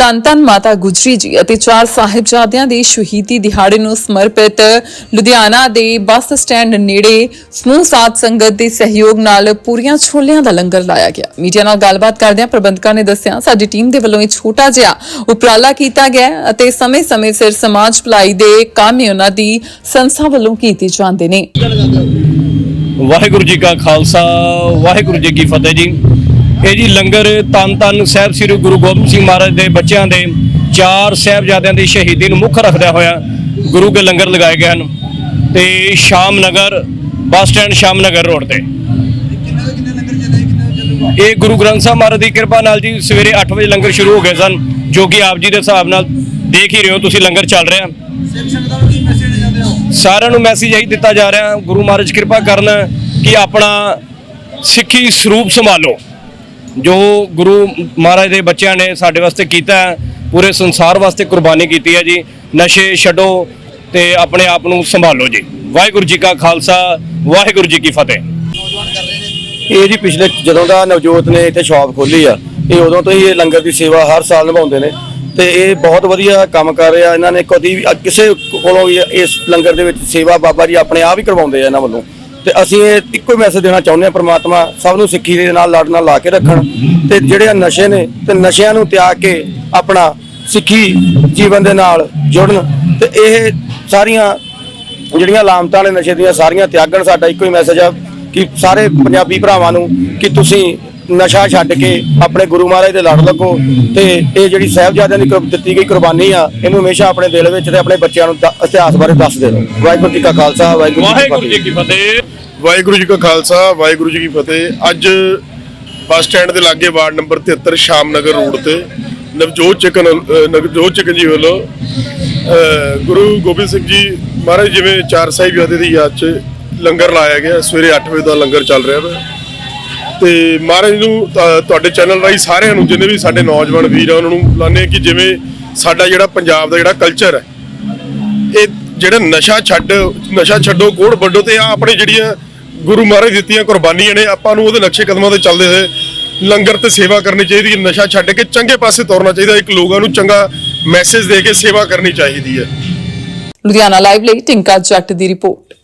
ਧੰਨ ਧੰਨ ਮਾਤਾ ਗੁਜਰੀ ਜੀ ਅਤੇ ਚਾਰ ਸਾਹਿਬਜ਼ਾਦਿਆਂ ਦੇ ਸ਼ਹੀਦੀ ਦਿਹਾੜੇ ਨੂੰ ਸਮਰਪਿਤ ਲੁਧਿਆਣਾ ਦੇ ਬੱਸ ਸਟੈਂਡ ਨੇੜੇ ਸਮੂਹ ਸਾਧ ਸੰਗਤ ਦੇ ਸਹਿਯੋਗ ਨਾਲ ਪੂਰੀਆਂ ਛੋਲਿਆਂ ਦਾ ਲੰਗਰ ਲਾਇਆ ਗਿਆ। ਮੀਡੀਆ ਨਾਲ ਗੱਲਬਾਤ ਕਰਦਿਆਂ ਪ੍ਰਬੰਧਕਾਂ ਨੇ ਦੱਸਿਆ, ਸਾਡੀ ਟੀਮ ਦੇ ਵੱਲੋਂ ਇਹ ਛੋਟਾ ਜਿਹਾ ਉਪਰਾਲਾ ਕੀਤਾ ਗਿਆ ਅਤੇ ਸਮੇਂ-ਸਮੇਂ ਸਿਰ ਸਮਾਜ ਭਲਾਈ ਦੇ ਕੰਮ ਹੀ ਉਹਨਾਂ ਦੀ ਸੰਸਥਾ ਵੱਲੋਂ ਕੀਤੇ ਜਾਂਦੇ ਨੇ। ਵਾਹਿਗੁਰੂ ਜੀ ਕਾ ਖਾਲਸਾ, ਵਾਹਿਗੁਰੂ ਜੀ ਕੀ ਫਤਿਹ ਜੀ। ਇਹ ਜੀ ਲੰਗਰ ਤਨ ਤਨ ਸਾਹਿਬ ਸ੍ਰੀ ਗੁਰੂ ਗੋਬਿੰਦ ਸਿੰਘ ਮਹਾਰਾਜ ਦੇ ਬੱਚਿਆਂ ਦੇ ਚਾਰ ਸਾਹਿਬਜ਼ਾਦਿਆਂ ਦੀ ਸ਼ਹੀਦੀ ਨੂੰ ਮੁੱਖ ਰੱਖਦਿਆਂ ਹੋਇਆ ਗੁਰੂ ਕੇ ਲੰਗਰ ਲਗਾਏ ਗਏ ਹਨ ਤੇ ਸ਼ਾਮ ਨਗਰ ਬੱਸ ਸਟੈਂਡ ਸ਼ਾਮ ਨਗਰ ਰੋਡ ਤੇ। ਇਹ ਗੁਰੂ ਗ੍ਰੰਥ ਸਾਹਿਬ ਮਹਾਰਾਜ ਦੀ ਕਿਰਪਾ ਨਾਲ ਜੀ ਸਵੇਰੇ 8 ਵਜੇ ਲੰਗਰ ਸ਼ੁਰੂ ਹੋ ਗਏ ਸਨ, ਜੋ ਕਿ ਆਪ ਜੀ ਦੇ ਹਿਸਾਬ ਨਾਲ ਦੇਖ ਹੀ ਰਹੇ ਹੋ, ਤੁਸੀਂ ਲੰਗਰ ਚੱਲ ਰਿਹਾ। ਸਾਰਿਆਂ ਨੂੰ ਮੈਸੇਜ ਇਹੀ ਦਿੱਤਾ ਜਾ ਰਿਹਾ, ਗੁਰੂ ਮਹਾਰਾਜ ਕਿਰਪਾ ਕਰਨ ਕਿ ਆਪਣਾ ਸਿੱਖੀ ਸਰੂਪ ਸੰਭਾਲੋ। ਜੋ ਗੁਰੂ ਮਹਾਰਾਜ ਦੇ ਬੱਚਿਆਂ ਨੇ ਸਾਡੇ ਵਾਸਤੇ ਕੀਤਾ ਹੈ, ਪੂਰੇ ਸੰਸਾਰ ਵਾਸਤੇ ਕੁਰਬਾਨੀ ਕੀਤੀ ਹੈ ਜੀ। ਨਸ਼ੇ ਛੱਡੋ ਤੇ ਆਪਣੇ ਆਪ ਨੂੰ ਸੰਭਾਲੋ ਜੀ। ਵਾਹਿਗੁਰੂ ਜੀ ਕਾ ਖਾਲਸਾ ਵਾਹਿਗੁਰੂ ਜੀ ਕੀ ਫਤਿਹ। ਇਹ ਜੀ ਪਿਛਲੇ ਜਦੋਂ ਦਾ ਨਵਜੋਤ ਨੇ ਇੱਥੇ ਸ਼ਾਪ ਖੋਲੀ ਆ ਇਹ ਉਦੋਂ ਤੋਂ ਹੀ ਇਹ ਲੰਗਰ ਦੀ ਸੇਵਾ ਹਰ ਸਾਲ ਨਿਭਾਉਂਦੇ ਨੇ। ਤੇ ਇਹ ਬਹੁਤ ਵਧੀਆ ਕੰਮ ਕਰ ਰਿਹਾ ਇਹਨਾਂ ਨੇ। ਕਦੀ ਵੀ ਕਿਸੇ ਕੋਲੋਂ ਵੀ ਇਸ ਲੰਗਰ ਦੇ ਵਿੱਚ ਸੇਵਾ ਬਾਬਾ ਜੀ ਆਪਣੇ ਆਪ ਹੀ ਕਰਵਾਉਂਦੇ ਆ ਇਹਨਾਂ ਵੱਲੋਂ। ਤੇ ਅਸੀਂ ਇਹ ਇੱਕੋ ਹੀ ਮੈਸੇਜ ਦੇਣਾ ਚਾਹੁੰਦੇ ਹਾਂ ਪ੍ਰਮਾਤਮਾ ਸਭ ਨੂੰ ਸਿੱਖੀ ਦੇ ਨਾਲ, ਲੜ ਨਾਲ ਲਾ ਕੇ ਰੱਖਣ ਤੇ ਜਿਹੜੇ ਨਸ਼ੇ ਨੇ ਤੇ ਨਸ਼ਿਆਂ ਨੂੰ ਤਿਆਗ ਕੇ ਆਪਣਾ ਸਿੱਖੀ ਜੀਵਨ ਦੇ ਨਾਲ ਜੁੜਨ ਤੇ ਇਹ ਸਾਰੀਆਂ ਜਿਹੜੀਆਂ ਲਾਮਤਾਂ ਨੇ ਨਸ਼ੇ ਦੀਆਂ ਸਾਰੀਆਂ ਤਿਆਗਣ ਸਾਡਾ ਇੱਕੋ ਹੀ ਮੈਸੇਜ ਆ ਕਿ ਸਾਰੇ ਪੰਜਾਬੀ ਭਰਾਵਾਂ ਨੂੰ ਕਿ ਤੁਸੀਂ ਨਸ਼ਾ ਛੱਡ ਕੇ ਆਪਣੇ ਗੁਰੂ ਮਹਾਰਾਜ ਦੇ ਲੜ ਲੱਗੋ ਤੇ ਇਹ ਜਿਹੜੀ ਸਾਹਿਬਜ਼ਾਦਿਆਂ ਦੀ ਦਿੱਤੀ ਗਈ ਕੁਰਬਾਨੀ ਆ ਇਹਨੂੰ ਹਮੇਸ਼ਾ ਆਪਣੇ ਦਿਲ ਵਿੱਚ ਤੇ ਆਪਣੇ ਬੱਚਿਆਂ ਨੂੰ ਦ- ਇਤਿਹਾਸ ਬਾਰੇ ਦੱਸਦੇ ਰਹੋ ਵਾਹਿਗੁਰੂ ਜੀ ਕਾ ਖਾਲਸਾ ਵਾਹਿਗੁਰੂ ਜੀ ਕੀ ਫਤਿਹ। ਵਾਹਿਗੁਰੂ ਜੀ ਕਾ ਖਾਲਸਾ ਵਾਹਿਗੁਰੂ ਜੀ ਕੀ ਫਤਿਹ। ਅੱਜ ਬੱਸ ਸਟੈਂਡ ਦੇ ਲਾਗੇ ਵਾਰਡ ਨੰਬਰ 73 ਸ਼ਾਮਨਗਰ ਰੋਡ ਤੇ ਨਵਜੋਤ ਚਿਕਨ ਨਵਜੋਤ ਚਿਕਨ ਜੀ ਵੱਲੋਂ ਅਹ ਗੁਰੂ ਗੋਬਿੰਦ ਸਿੰਘ ਜੀ ਮਹਾਰਾਜ ਜਿਵੇਂ ਚਾਰ ਸਾਹਿਬਜ਼ਾਦੇ ਦੀ ਯਾਦ 'ਚ ਲੰਗਰ ਲਾਇਆ ਗਿਆ। ਸਵੇਰੇ 8 ਵਜੇ ਦਾ ਲੰਗਰ ਚੱਲ ਰਿਹਾ ਵਾ। ਤੇ ਮਹਾਰਾਜ ਨੂੰ ਅਹ ਤੁਹਾਡੇ ਚੈਨਲ ਰਾਹੀਂ ਸਾਰਿਆਂ ਨੂੰ, ਜਿੰਨੇ ਵੀ ਸਾਡੇ ਨੌਜਵਾਨ ਵੀਰ ਆ ਉਹਨਾਂ ਨੂੰ ਬੁਲਾਉਂਦੇ ਹਾਂ ਕਿ ਜਿਵੇਂ ਸਾਡਾ ਜਿਹੜਾ ਪੰਜਾਬ ਦਾ ਜਿਹੜਾ ਕਲਚਰ ਹੈ, ਇਹ ਜਿਹੜਾ ਨਸ਼ਾ ਛੱਡ, ਨਸ਼ਾ ਛੱਡੋ ਕੋੜ ਵੱਡੋ ਤੇ ਆ ਆਪਣੇ ਜਿਹੜੀਆਂ ਗੁਰੂ ਮਹਾਰਾਜ ਦਿੱਤੀਆਂ ਕੁਰਬਾਨੀਆਂ ਨੇ, ਆਪਾਂ ਨੂੰ ਉਹਦੇ ਨਕਸ਼ੇ ਕਦਮਾਂ ਤੇ ਚੱਲਦੇ ਹੋਏ ਲੰਗਰ ਤੇ ਸੇਵਾ ਕਰਨੀ ਚਾਹੀਦੀ ਹੈ, ਨਸ਼ਾ ਛੱਡ ਕੇ ਚੰਗੇ ਪਾਸੇ ਤੁਰਨਾ ਚਾਹੀਦਾ, ਇੱਕ ਲੋਕਾਂ ਨੂੰ ਚੰਗਾ ਮੈਸੇਜ ਦੇ ਕੇ ਸੇਵਾ ਕਰਨੀ ਚਾਹੀਦੀ ਹੈ। ਲੁਧਿਆਣਾ ਲਾਈਵ ਲਈ ਟਿੰਕਾ ਜੱਟ ਦੀ ਰਿਪੋਰਟ।